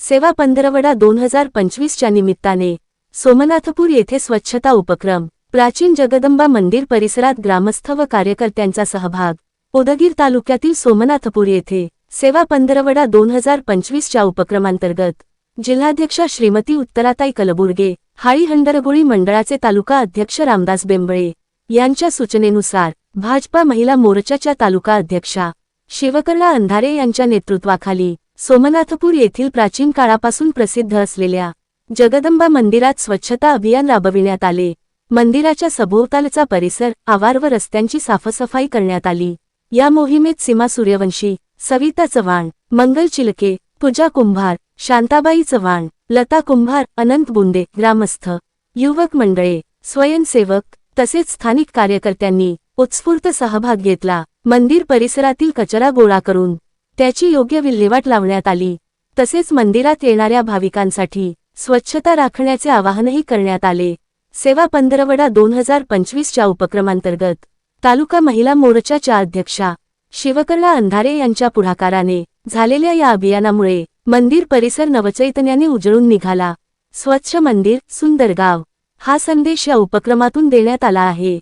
सेवा पंधरवडा दोन हजार पंचवीसच्या निमित्ताने सोमनाथपूर येथे स्वच्छता उपक्रम प्राचीन जगदंबा मंदिर परिसरात ग्रामस्थ व कार्यकर्त्यांचा सहभाग पोदगीर तालुक्यातील सोमनाथपूर येथे सेवा पंधरवडा दोन हजार पंचवीसच्या उपक्रमांतर्गत जिल्हाध्यक्षा श्रीमती उत्तराताई कलबुर्गे हाळी हंडरगोळी मंडळाचे तालुका अध्यक्ष रामदास बेंबळे यांच्या सूचनेनुसार भाजपा महिला मोर्चाच्या तालुका अध्यक्षा शिवकर्णा अंधारे यांच्या नेतृत्वाखाली सोमनाथपूर येथील प्राचीन काळापासून प्रसिद्ध असलेल्या जगदंबा मंदिरात स्वच्छता अभियान राबविण्यात आले. मंदिराच्या सभोवतालचा परिसर आवार व रस्त्यांची साफसफाई करण्यात आली. या मोहिमेत सीमा सूर्यवंशी सविता चव्हाण मंगल चिलके पूजा कुंभार शांताबाई चव्हाण लता कुंभार अनंत बुंदे ग्रामस्थ युवक मंडळे स्वयंसेवक तसेच स्थानिक कार्यकर्त्यांनी उत्स्फूर्त सहभाग घेतला. मंदिर परिसरातील कचरा गोळा करून त्याची योग्य विल्हेवाट लावण्यात आली. तसेच मंदिरात येणाऱ्या भाविकांसाठी स्वच्छता राखण्याचे आवाहनही करण्यात आले. सेवा पंधरवडा दोन हजार पंचवीसच्या उपक्रमांतर्गत तालुका महिला मोर्चाच्या अध्यक्षा शिवकर्णा अंधारे यांच्या पुढाकाराने झालेल्या या अभियानामुळे मंदिर परिसर नवचैतन्याने उजळून निघाला. स्वच्छ मंदिर सुंदर गाव हा संदेश या उपक्रमातून देण्यात आला आहे.